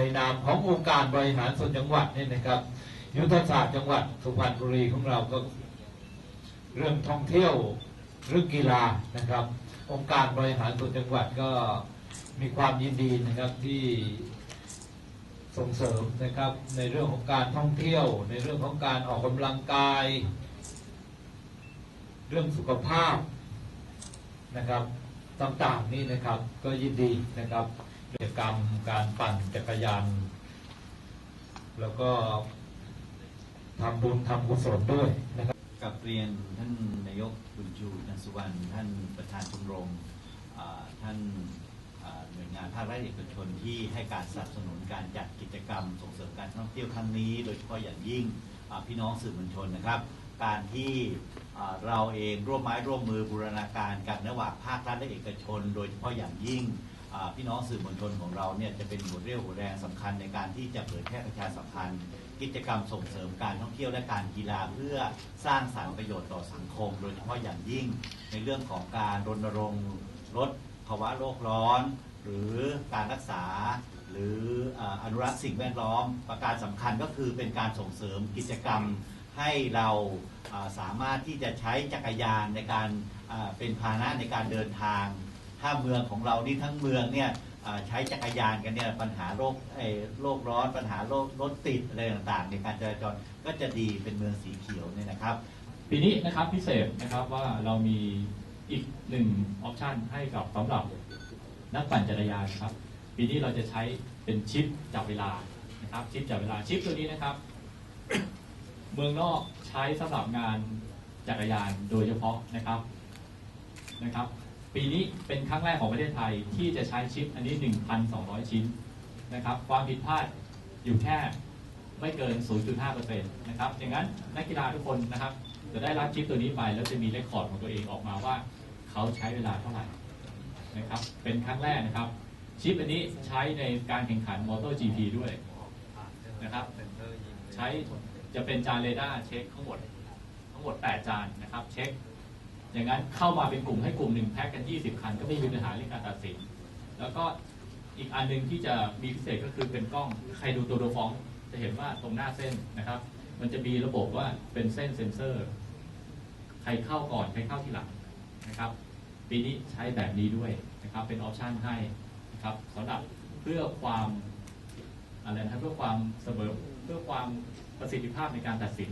ในนามขององค์การบริหารส่วนจังหวัดนี่นะครับ ยุทธศาสตร์จังหวัดสุพรรณบุรีของเราก็ เรื่องท่องเที่ยวเรื่องกีฬานะครับ องค์การบริหารส่วนจังหวัดก็มีความยินดีนะครับที่ส่งเสริมนะครับในเรื่องของการท่องเที่ยว ในเรื่องของการออกกำลังกาย เรื่องสุขภาพนะครับต่างๆนี่นะครับก็ยินดีนะครับ กิจกรรมการปั่นจักรยาน แล้วก็ทำบุญทำกุศลด้วยนะครับกับเรียนท่านนายกบุญชูจันสุวรรณท่านประธานชมรมท่านหน่วยงานภาครัฐเอกชนที่ให้การสนับสนุนการจัดกิจกรรม ส่งเสริมการท่องเที่ยวครั้งนี้ โดยเฉพาะอย่างยิ่งพี่น้องสื่อมวลชนนะครับ การที่เราเองร่วมไม้ร่วมมือบูรณาการกันระหว่างภาครัฐและเอกชน โดยเฉพาะอย่างยิ่ง พี่น้องสื่อมวลชนของเราเนี่ยจะเป็นหัวเรี่ยวหัวแรงสำคัญในการที่จะเผยแพร่ประชาสัมพันธ์ กิจกรรมส่งเสริมการท่องเที่ยวและการกีฬาเพื่อสร้างสรรค์ประโยชน์ต่อสังคม โดยเฉพาะอย่างยิ่งในเรื่องของการรณรงค์ลดภาวะโลกร้อน หรือการรักษา หรือเอ่ออนุรักษ์สิ่งแวดล้อม ประการสำคัญก็คือเป็นการส่งเสริมกิจกรรมให้เราเอ่อสามารถที่จะใช้จักรยานในการเอ่อเป็นพาหนะในการเดินทาง ถ้าเมืองของเรานี่ทั้งเมืองเนี่ยใช้จักรยานกันเนี่ยปัญหาโรคเอ่อโลกร้อนปัญหาโรครถติดอะไรต่างๆ ในการจราจรก็จะดีเป็นเมืองสีเขียวเนี่ยนะครับ ปีนี้นะครับพิเศษนะครับว่าเรามีอีกหนึ่งออปชันให้กับสำหรับนักปั่นจักรยานครับ ปีนี้เราจะใช้เป็นชิปจับเวลานะครับชิปจับเวลาชิปตัวนี้นะครับ เมืองนอกใช้สำหรับงานจักรยานโดยเฉพาะนะครับนะครับ ปีนี้เป็นครั้งแรกของประเทศไทยที่จะใช้ชิปอันนี้ 1,200 ชิ้นนะครับ ความผิดพลาดอยู่แค่ไม่เกิน 0.5%นะครับอย่างนั้นนักกีฬาทุกคนนะครับ จะได้รับชิปตัวนี้ไป แล้วจะมีเรคคอร์ดของตัวเองออกมาว่า เขาใช้เวลาเท่าไหร่นะครับ เป็นครั้งแรกนะครับ ชิปอันนี้ใช้ในการแข่งขันมอเตอร์ GP ด้วยนะครับ ใช้จะเป็นจานเรดาร์เช็คทั้งหมดทั้งหมด 8 จานนะครับ เช็ค อย่างนั้นเข้ามาเป็นกลุ่มให้กลุ่มหนึ่งแพ็กกัน 20 คัน ก็ไม่มีปัญหาเรื่องการตัดสิน แล้วก็อีกอันหนึ่งที่จะมีพิเศษก็คือเป็นกล้องใครดูตัวโดฟองจะเห็นว่าตรงหน้าเส้นนะครับ มันจะมีระบบว่าเป็นเส้นเซ็นเซอร์ ใครเข้าก่อนใครเข้าทีหลังนะครับ ปีนี้ใช้แบบนี้ด้วยนะครับ เป็นออปชันให้นะครับสำหรับเพื่อความอะไรนะเพื่อความเสมอเพื่อความประสิทธิภาพในการตัดสิน